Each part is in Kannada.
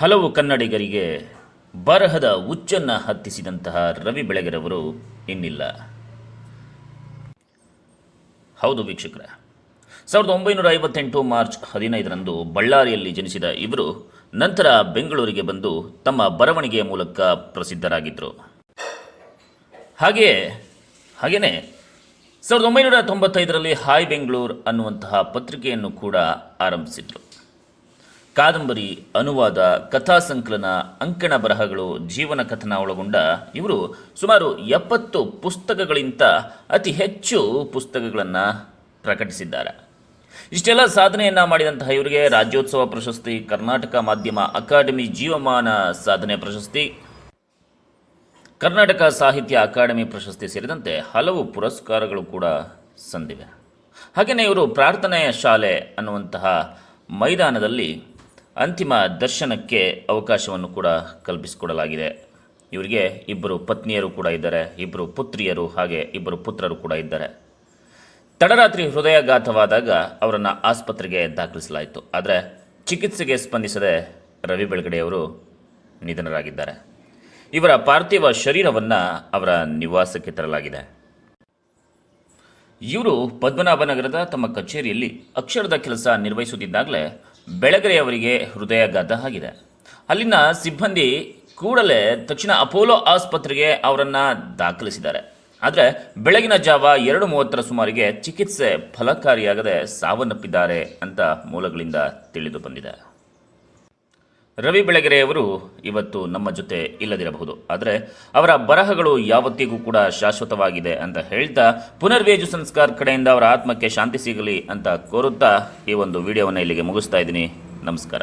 ಹಲವು ಕನ್ನಡಿಗರಿಗೆ ಬರಹದ ಹುಚ್ಚನ್ನು ಹತ್ತಿಸಿದಂತಹ ರವಿ ಬೆಳಗೆರವರು ಇನ್ನಿಲ್ಲ. ಹೌದು ವೀಕ್ಷಕರ, ಸಾವಿರದ ಒಂಬೈನೂರ ಐವತ್ತೆಂಟು ಮಾರ್ಚ್ ಹದಿನೈದರಂದು ಬಳ್ಳಾರಿಯಲ್ಲಿ ಜನಿಸಿದ ಇವರು ನಂತರ ಬೆಂಗಳೂರಿಗೆ ಬಂದು ತಮ್ಮ ಬರವಣಿಗೆಯ ಮೂಲಕ ಪ್ರಸಿದ್ಧರಾಗಿದ್ದರು. ಹಾಗೆಯೇ ಹಾಗೆಯೇ ಸಾವಿರದ ಒಂಬೈನೂರ ತೊಂಬತ್ತೈದರಲ್ಲಿ ಹಾಯ್ ಬೆಂಗಳೂರು ಅನ್ನುವಂತಹ ಪತ್ರಿಕೆಯನ್ನು ಕೂಡ ಆರಂಭಿಸಿದರು. ಕಾದಂಬರಿ, ಅನುವಾದ, ಕಥಾ ಸಂಕಲನ, ಅಂಕಣ ಬರಹಗಳು, ಜೀವನ ಕಥನ ಒಳಗೊಂಡ ಇವರು ಸುಮಾರು ಎಪ್ಪತ್ತು ಪುಸ್ತಕಗಳಿಂತ ಅತಿ ಹೆಚ್ಚು ಪುಸ್ತಕಗಳನ್ನು ಪ್ರಕಟಿಸಿದ್ದಾರೆ. ಇಷ್ಟೆಲ್ಲ ಸಾಧನೆಯನ್ನ ಮಾಡಿದಂತಹ ಇವರಿಗೆ ರಾಜ್ಯೋತ್ಸವ ಪ್ರಶಸ್ತಿ, ಕರ್ನಾಟಕ ಮಾಧ್ಯಮ ಅಕಾಡೆಮಿ ಜೀವಮಾನ ಸಾಧನೆ ಪ್ರಶಸ್ತಿ, ಕರ್ನಾಟಕ ಸಾಹಿತ್ಯ ಅಕಾಡೆಮಿ ಪ್ರಶಸ್ತಿ ಸೇರಿದಂತೆ ಹಲವು ಪುರಸ್ಕಾರಗಳು ಕೂಡ ಸಂದಿವೆ. ಹಾಗೆಯೇ ಇವರು ಪ್ರಾರ್ಥನೆಯ ಶಾಲೆ ಅನ್ನುವಂತಹ ಮೈದಾನದಲ್ಲಿ ಅಂತಿಮ ದರ್ಶನಕ್ಕೆ ಅವಕಾಶವನ್ನು ಕೂಡ ಕಲ್ಪಿಸಿಕೊಡಲಾಗಿದೆ. ಇವರಿಗೆ ಇಬ್ಬರು ಪತ್ನಿಯರು ಕೂಡ ಇದ್ದಾರೆ, ಇಬ್ಬರು ಪುತ್ರಿಯರು ಹಾಗೆ ಇಬ್ಬರು ಪುತ್ರರು ಕೂಡ ಇದ್ದಾರೆ. ತಡರಾತ್ರಿ ಹೃದಯಾಘಾತವಾದಾಗ ಅವರನ್ನು ಆಸ್ಪತ್ರೆಗೆ ದಾಖಲಿಸಲಾಯಿತು. ಆದರೆ ಚಿಕಿತ್ಸೆಗೆ ಸ್ಪಂದಿಸದೆ ರವಿ ಬೆಳಗಡೆಯವರು ನಿಧನರಾಗಿದ್ದಾರೆ. ಇವರ ಪಾರ್ಥಿವ ಶರೀರವನ್ನು ಅವರ ನಿವಾಸಕ್ಕೆ ತರಲಾಗಿದೆ. ಇವರು ಪದ್ಮನಾಭನಗರದ ತಮ್ಮ ಕಚೇರಿಯಲ್ಲಿ ಅಕ್ಷರದ ಕೆಲಸ ನಿರ್ವಹಿಸುತ್ತಿದ್ದಾಗಲೇ ಬೆಳಗೆರೆಯವರಿಗೆ ಹೃದಯಾಘಾತ ಆಗಿದೆ ಅಲ್ಲಿನ ಸಿಬ್ಬಂದಿ ಕೂಡಲೇ ತಕ್ಷಣ ಅಪೋಲೋ ಆಸ್ಪತ್ರೆಗೆ ಅವರನ್ನು ದಾಖಲಿಸಿದ್ದಾರೆ. ಆದರೆ ಬೆಳಗಿನ ಜಾವ ಎರಡು ಮೂವತ್ತರ ಸುಮಾರಿಗೆ ಚಿಕಿತ್ಸೆ ಫಲಕಾರಿಯಾಗದೆ ಸಾವನ್ನಪ್ಪಿದ್ದಾರೆ ಅಂತ ಮೂಲಗಳಿಂದ ತಿಳಿದು ಬಂದಿದೆ. ರವಿ ಬೆಳಗೆರೆಯವರು ಇವತ್ತು ನಮ್ಮ ಜೊತೆ ಇಲ್ಲದಿರಬಹುದು. ಆದರೆ ಅವರ ಬರಹಗಳು ಯಾವತ್ತಿಗೂ ಕೂಡ ಶಾಶ್ವತವಾಗಿದೆ ಅಂತ ಹೇಳ್ತಾ ಪುನರ್ವೇಜು ಸಂಸ್ಕಾರ ಕಡೆಯಿಂದ ಅವರ ಆತ್ಮಕ್ಕೆ ಶಾಂತಿ ಸಿಗಲಿ ಅಂತ ಕೋರುತ್ತಾ ಈ ಒಂದು ವಿಡಿಯೋವನ್ನು ಇಲ್ಲಿಗೆ ಮುಗಿಸ್ತಾ ಇದ್ದೀನಿ. ನಮಸ್ಕಾರ.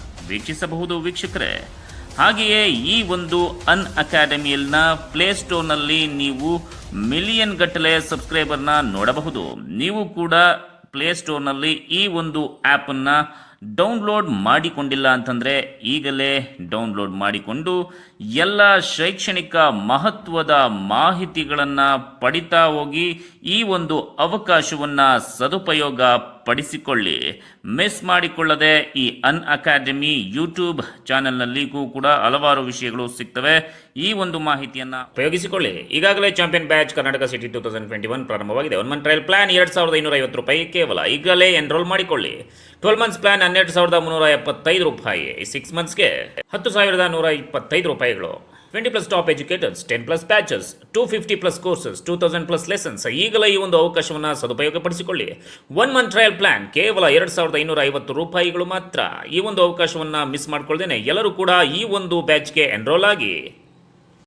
ವೀಕ್ಷಿಸಬಹುದು ವೀಕ್ಷಕರೇ. ಹಾಗೆಯೇ ಈ ಒಂದು ಅನ್ ಅಕಾಡೆಮಿಯಲ್ನ ಪ್ಲೇಸ್ಟೋರ್ನಲ್ಲಿ ನೀವು ಮಿಲಿಯನ್ ಗಟ್ಟಲೆ ಸಬ್ಸ್ಕ್ರೈಬರ್ನ ನೋಡಬಹುದು. ನೀವು ಕೂಡ ಪ್ಲೇಸ್ಟೋರ್ನಲ್ಲಿ ಈ ಒಂದು ಆ್ಯಪನ್ನು ಡೌನ್ಲೋಡ್ ಮಾಡಿಕೊಂಡಿಲ್ಲ ಅಂತಂದರೆ ಈಗಲೇ ಡೌನ್ಲೋಡ್ ಮಾಡಿಕೊಂಡು ಎಲ್ಲ ಶೈಕ್ಷಣಿಕ ಮಹತ್ವದ ಮಾಹಿತಿಗಳನ್ನು ಪಡಿತಾ ಹೋಗಿ ಈ ಒಂದು ಅವಕಾಶವನ್ನು ಸದುಪಯೋಗ ಪಡಿಸಿಕೊಳ್ಳಿ. ಮಿಸ್ ಮಾಡಿಕೊಳ್ಳದೆ ಈ ಅನ್ ಅಕಾಡೆಮಿ ಯೂಟ್ಯೂಬ್ ಚಾನೆಲ್ನಲ್ಲಿಗೂ ಕೂಡ ಹಲವಾರು ವಿಷಯಗಳು ಸಿಗ್ತವೆ. ಈ ಒಂದು ಮಾಹಿತಿಯನ್ನು ಉಪಯೋಗಿಸಿಕೊಳ್ಳಿ. ಈಗಾಗಲೇ champion batch Karnataka CET two thousand twenty one ಪ್ರಾರಂಭವಾಗಿದೆ. ಒನ್ ಮಂತ್ ಟ್ರಯಲ್ ಪ್ಲಾನ್ ಎರಡು ಸಾವಿರದ ಐನೂರ ಐವತ್ತು ರೂಪಾಯಿ ಕೇವಲ. ಈಗಲೇ ಎನ್ರೋಲ್ ಮಾಡಿಕೊಳ್ಳಿ. ಟ್ವೆಲ್ ಮಂತ್ಸ್ ಪ್ಲಾನ್ ಹನ್ನೆರಡು ಸಾವಿರದ ಮುನ್ನೂರ ಎಪ್ಪತ್ತೈದು ರೂಪಾಯಿ. ಸಿಕ್ಸ್ ಮಂತ್ಸ್ಗೆ ಹತ್ತು ಸಾವಿರದ ನೂರ ಇಪ್ಪತ್ತೈದು ರೂಪಾಯಿಗಳು. Twenty plus top educators ten plus batches two fifty plus courses two thousand plus lessons ಈಗಲೇ ಈ ಒಂದು ಅವಕಾಶವನ್ನು ಸದುಪಯೋಗಪಡಿಸಿಕೊಳ್ಳಿ. ಒನ್ ಮಂತ್ ಟ್ರಯಲ್ ಪ್ಲಾನ್ ಕೇವಲ ಎರಡು ಸಾವಿರದ ಐನೂರ ಐವತ್ತು ರೂಪಾಯಿಗಳು ಮಾತ್ರ. ಈ ಒಂದು ಅವಕಾಶವನ್ನು ಮಿಸ್ ಮಾಡ್ಕೊಳ್ದೇನೆ ಎಲ್ಲರೂ ಕೂಡ ಈ ಒಂದು ಬ್ಯಾಚ್ಗೆ ಎನ್ರೋಲ್ ಆಗಿ.